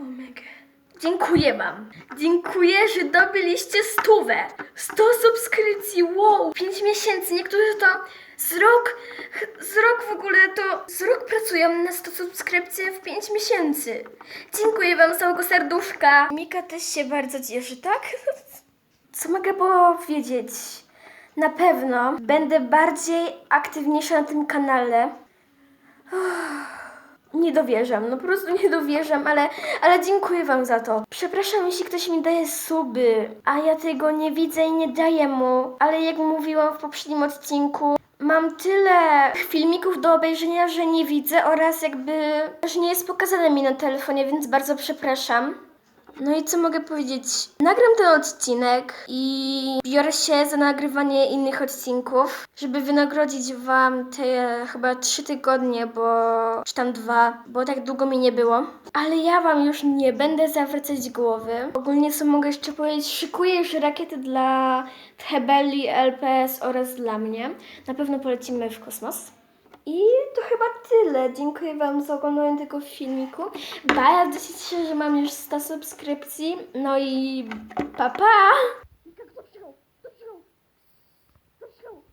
Omega. Dziękuję wam. Dziękuję, że dobyliście stówę. 100 subskrypcji, wow. 5 miesięcy. Niektórzy to z rok, z rok w ogóle to z rok pracują na 100 subskrypcji w 5 miesięcy. Dziękuję wam z całego serduszka. Mika też się bardzo cieszy, tak? Co mogę powiedzieć? Na pewno będę bardziej aktywniejsza na tym kanale. Nie dowierzam, no po prostu nie dowierzam, ale, ale dziękuję wam za to. Przepraszam, jeśli ktoś mi daje suby, a ja tego nie widzę i nie daję mu, ale jak mówiłam w poprzednim odcinku, mam tyle filmików do obejrzenia, że nie widzę oraz jakby, że nie jest pokazane mi na telefonie, więc bardzo przepraszam. No i co mogę powiedzieć? Nagram ten odcinek i biorę się za nagrywanie innych odcinków, żeby wynagrodzić wam te chyba trzy tygodnie, bo czy tam dwa, bo tak długo mi nie było. Ale ja wam już nie będę zawracać głowy. Ogólnie co mogę jeszcze powiedzieć? Szykuję już rakiety dla Hebeli, LPS oraz dla mnie. Na pewno polecimy w kosmos. I to chyba tyle. Dziękuję Wam za oglądanie tego filmiku. Bardzo się cieszę, że mam już 100 subskrypcji. No i pa pa!